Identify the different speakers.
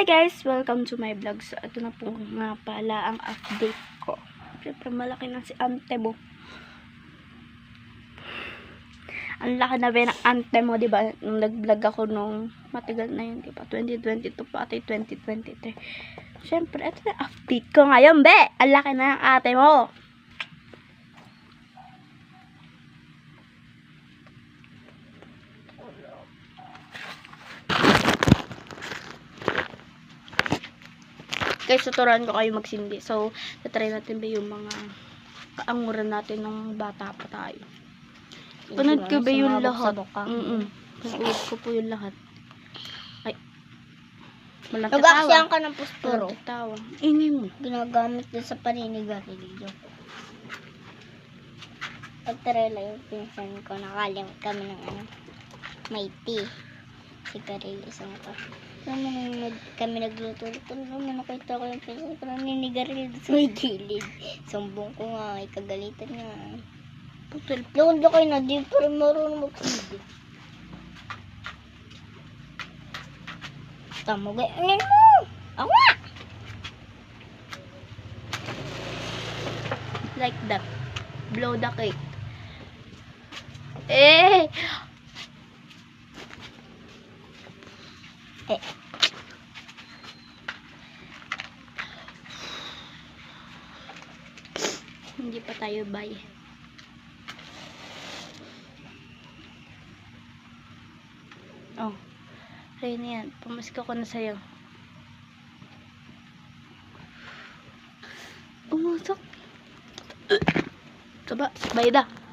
Speaker 1: Hi guys! Welcome to my vlog. So, ito na po nga pala ang update ko. Siyempre, malaki na si ante mo. Ang laki na ba ng ante mo, di ba? Nung nag-vlog ako nung matagal na yun, di ba? 2022 pati 2023. Siyempre, ito na update ko ngayon, be! Ang laki na ng ate mo! Guys, tuturuan ko kayo magsindi. So, tatry natin ba yung mga kaanguran natin nung bata pa tayo. Panood ko ba yung lahat? Mm Panood ko po yung lahat. Ay. Walang
Speaker 2: Nag-aksyan
Speaker 1: tatawa.
Speaker 2: ka ng.
Speaker 1: Walang tatawa. Ingay mo.
Speaker 2: Ginagamit din sa paninigarilyo. Pagtarela yung pinsan ko, nakalimot kami ng ano, may tea. Sigarilyo sa mata. So, nung kami nagluto, kung naman nakita ko yung pinsan ko, naninigarilyo sa may gilid. Sumbong ko nga, ay kagalitan nga.
Speaker 1: Putol.
Speaker 2: Doon kayo na, di pa rin marunong magsindi. Tamo, ganyan mo! Ako nga!
Speaker 1: Like that. Blow the cake. Eh!
Speaker 2: Eh.
Speaker 1: Hindi pa tayo bay. Oh. Ayun yan. Pumasko ko na sa'yo. Umusok. Saba. Bayda.